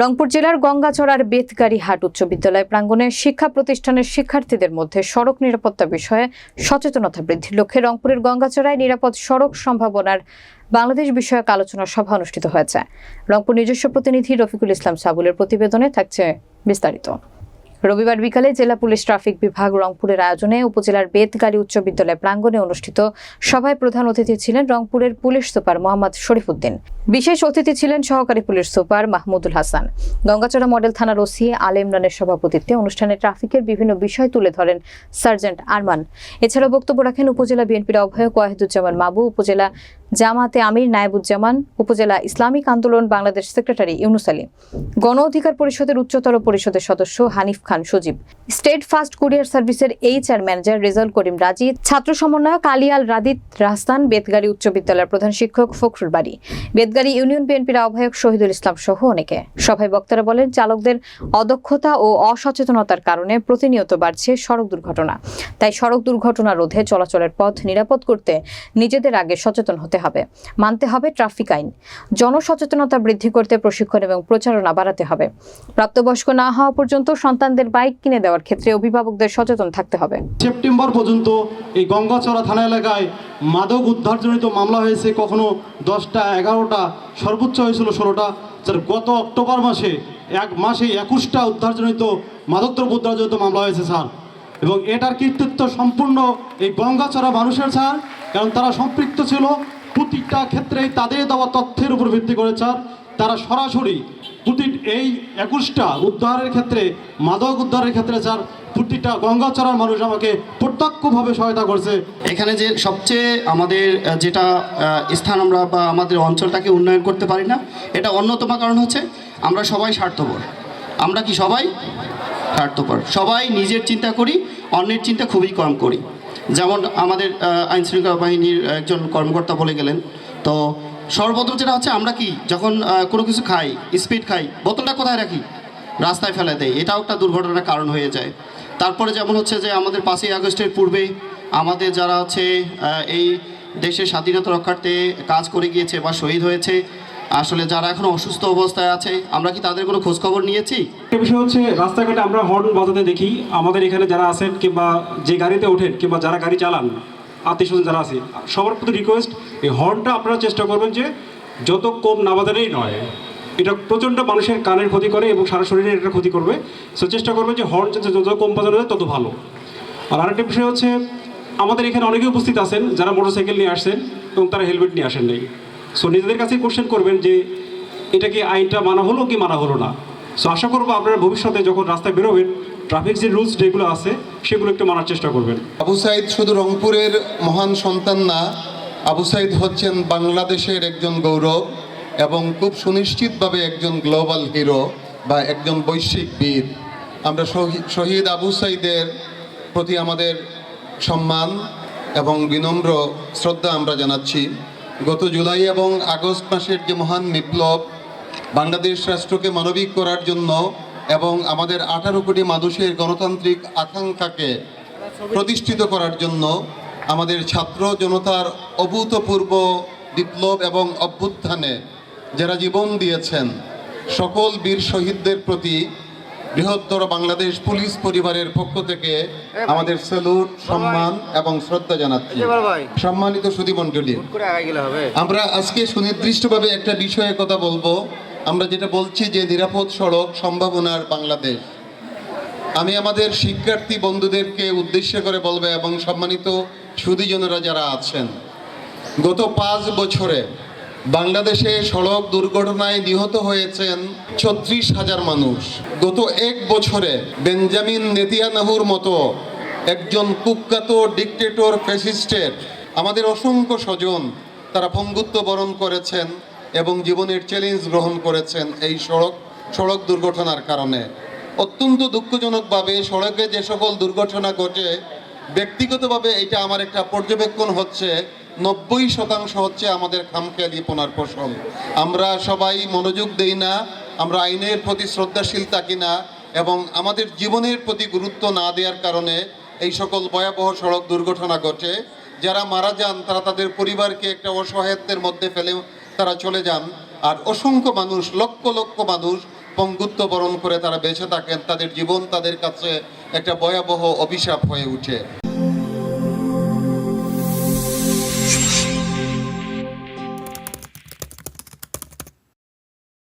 রংপুর জেলার গঙ্গাচড়ার বেতগাড়ি হাট উচ্চ বিদ্যালয় প্রাঙ্গণে শিক্ষা প্রতিষ্ঠানের শিক্ষার্থীদের মধ্যে সড়ক নিরাপত্তা বিষয়ে সচেতনতা বৃদ্ধির লক্ষ্যে রংপুরের গঙ্গাচড়ায় নিরাপদ সড়ক সম্ভাবনার বাংলাদেশ বিষয়ক আলোচনা সভা অনুষ্ঠিত হয়েছে। রংপুর নিজস্ব প্রতিনিধি রফিকুল ইসলাম সাবুলের প্রতিবেদনে থাকছে বিস্তারিত। রবিবার বিকালে জেলা পুলিশ ট্রাফিক বিভাগ রংপুরের আয়োজনে উপজেলার বেতগাড়ি উচ্চ বিদ্যালয় প্রাঙ্গণে অনুষ্ঠিত সভায় প্রধান অতিথি ছিলেন রংপুরের পুলিশ সুপার মোহাম্মদ শরীফুদ্দিন। বিশেষ অতিথি ছিলেন সহকারী police super Mahmudul Hasan. Gangachara model থানার ওসি আল ইমরানের সভাপতিত্বে অনুষ্ঠানে ট্রাফিকের বিভিন্ন বিষয় তুলে ধরেন সার্জেন্ট আরমান। এছাড়াও বক্তব্য রাখেন উপজেলা বিএনপির আহ্বায়ক ওয়াহিদুজ্জামান মাবু উপজেলা জামাতে আমির নায়েবুজ্জামান, উপজেলা ইসলামিক আন্দোলন বাংলাদেশ সেক্রেটারি ইউনুস আলী। গণ অধিকার পরিষদের উচ্চতর পরিষদের সদস্য Hanif Khan Sajib. State fast courier সার্ভিসের এইচআর ম্যানেজার রেজাল করিম রাজি। ছাত্র সমন্বয়ক আলিয়াল রাদিত রাহসান বেতগাড়ি উচ্চ বিদ্যালয়ের প্রধান শিক্ষক ফখরুল বাড়ি। বেতগাড়ি ইউনিয়ন বিএনপির আহ্বায়ক শহীদুল ইসলাম সহ অনেকে। সভায় বক্তারা বলেন, চালকদের অদক্ষতা ও অসচেতনতার কারণে প্রতিনিয়ত বাড়ছে সড়ক দুর্ঘটনা। তাই সড়ক দুর্ঘটনা রোধে চলাচলের পথ নিরাপদ করতে নিজেদের আগে সচেতন হতে হবে। মানতে হবে ট্রাফিক আইন। জনসচেতনতা বৃদ্ধি করতে প্রশিক্ষণ এবং প্রচারণা বাড়াতে হবে। প্রাপ্তবয়স্ক না হওয়া পর্যন্ত সন্তানদের বাইক কিনে দেওয়ার ক্ষেত্রে অভিভাবকদের সচেতন থাকতে হবে। সেপ্টেম্বর পর্যন্ত এই গঙ্গাচড়া থানা এলাকায় মাদক উদ্ধারজনিত মামলা হয়েছে কখনো দশটা, এগারোটা, সর্বোচ্চ হয়েছিল ষোলোটা। স্যার, গত অক্টোবর মাসে এক মাসে একুশটা উদ্ধারজনিত মাদকদ্রব্য উদ্ধারজনিত মামলা হয়েছে, স্যার। এবং এটার কৃতিত্ব সম্পূর্ণ এই গঙ্গাচড়া মানুষের, স্যার। কারণ তারা সম্পৃক্ত ছিল প্রতিটা ক্ষেত্রেই তাদের দেওয়া তথ্যের উপর ভিত্তি করে স্যার তারা সরাসরি প্রতি এই একুশটা উদ্ধারের ক্ষেত্রে, মাদক উদ্ধারের ক্ষেত্রে স্যার প্রতিটা গঙ্গাচড়ার মানুষ আমাকে প্রত্যক্ষভাবে সহায়তা করছে। এখানে যে সবচেয়ে আমাদের যেটা স্থান আমরা বা আমাদের অঞ্চলটাকে উন্নয়ন করতে পারি না, এটা অন্যতম কারণ হচ্ছে আমরা সবাই স্বার্থপর। আমরা কি সবাই স্বার্থপর? সবাই নিজের চিন্তা করি, অন্যের চিন্তা খুবই কম করি। যেমন আমাদের আইন শৃঙ্খলা বাহিনীর একজন কর্মকর্তা বলে গেলেন, তো সর্বপ্রথম যেটা হচ্ছে আমরা কি, যখন কোনো কিছু খাই স্পিড খাই, বোতলটা কোথায় রাখি? রাস্তায় ফেলে দেয় এটাও একটা দুর্ঘটনার কারণ হয়ে যায়। তারপরে যেমন হচ্ছে যে আমাদের পাঁচই আগস্টের পূর্বে আমাদের যারা হচ্ছে এই দেশের স্বাধীনতা রক্ষার্থে কাজ করে গিয়েছে বা শহীদ হয়েছে আসলে যারা এখন অসুস্থ অবস্থায় আছে, আমরা কি তাদের কোনো খোঁজখবর নিয়েছি? একটা বিষয় হচ্ছে, রাস্তাঘাটে আমরা হর্ন বাজাতে দেখি, আমাদের এখানে যারা আছেন কিংবা যে গাড়িতে ওঠেন কিংবা যারা গাড়ি চালান আত্মীয় স্বজন যারা আছে, সবার প্রতি রিকোয়েস্ট এই হর্নটা আপনারা চেষ্টা করবেন যে যত কম না বাজালেই নয়। এটা প্রচণ্ড মানুষের কানের ক্ষতি করে এবং সারা শরীরে এটা ক্ষতি করবে। সো চেষ্টা করবেন যে হর্ন যাতে যত কম বাজানো যায় তত ভালো। আর আরেকটা বিষয় হচ্ছে, আমাদের এখানে অনেকে উপস্থিত আছেন, যারা মোটরসাইকেল নিয়ে আসছেন এবং তারা হেলমেট নিয়ে আসেন নাই। সো নিজেদের কাছে কোশ্চেন করবেন যে, এটা কি আইনটা মানা হলো কি মানা হলো না? সো আশা করব আপনারা ভবিষ্যতে যখন রাস্তায় বেরোবেন ট্রাফিক যে রুলস যেগুলো আছে, সেগুলো একটু মানার চেষ্টা করবেন। আবু সাইদ শুধু রংপুরের মহান সন্তান না, আবু সাইদ হচ্ছেন বাংলাদেশের একজন গৌরব এবং খুব সুনিশ্চিতভাবে একজন গ্লোবাল হিরো বা একজন বৈশ্বিক বীর। আমরা শহী- শহীদ আবু সাইদের প্রতি আমাদের সম্মান এবং বিনম্র শ্রদ্ধা আমরা জানাচ্ছি। গত জুলাই এবং আগস্ট মাসের যে মহান বিপ্লব, বাংলাদেশ রাষ্ট্রকে মানবিক করার জন্য এবং আমাদের আঠারো কোটি মানুষের গণতান্ত্রিক আকাঙ্ক্ষাকে প্রতিষ্ঠিত করার জন্য আমাদের ছাত্র জনতার অভূতপূর্ব বিপ্লব এবং অভ্যুত্থানে যারা জীবন দিয়েছেন, সকল বীর শহীদদের প্রতি বৃহত্তর বাংলাদেশ পুলিশ পরিবারের পক্ষ থেকে আমাদের স্যালুট সম্মান এবং শ্রদ্ধা জানাচ্ছি। সম্মানিত সুধীমণ্ডলী আমরা আজকে সুনির্দিষ্টভাবে একটা বিষয়ে কথা বলব। আমরা যেটা বলছি যে নিরাপদ সড়ক সম্ভাবনার বাংলাদেশ। আমি আমাদের শিক্ষার্থী বন্ধুদেরকে উদ্দেশ্য করে বলব এবং সম্মানিত সুদীজনেরা যারা আছেন গত পাঁচ বছরে বাংলাদেশে সড়ক দুর্ঘটনায় নিহত হয়েছেন ছত্রিশ হাজার মানুষ। গত এক বছরে বেঞ্জামিন নেতিয়ানাহুর মতো একজন কুখ্যাত ডিকটেটর ফ্যাসিস্টের আমাদের অসংখ্য স্বজন তারা পঙ্গুত্ব বরণ করেছেন এবং জীবনের চ্যালেঞ্জ গ্রহণ করেছেন এই সড়ক সড়ক দুর্ঘটনার কারণে। অত্যন্ত দুঃখজনকভাবে সড়কে যে সকল দুর্ঘটনা ঘটে, ব্যক্তিগতভাবে এটা আমার একটা পর্যবেক্ষণ হচ্ছে নব্বই শতাংশ হচ্ছে আমাদের খামখেয়ালিপনার ফসল। আমরা সবাই মনোযোগ দেই না, আমরা আইনের প্রতি শ্রদ্ধাশীল থাকি না এবং আমাদের জীবনের প্রতি গুরুত্ব না দেওয়ার কারণে এই সকল ভয়াবহ সড়ক দুর্ঘটনা ঘটে। যারা মারা যান, তারা তাদের পরিবারকে একটা অসহায়ত্বের মধ্যে ফেলে তারা চলে যান। আর অসংখ্য মানুষ, লক্ষ লক্ষ মানুষ পঙ্গুত্ব বরণ করে তারা বেঁচে থাকেন। তাদের জীবন তাদের কাছে একটা ভয়াবহ অভিশাপ হয়ে ওঠে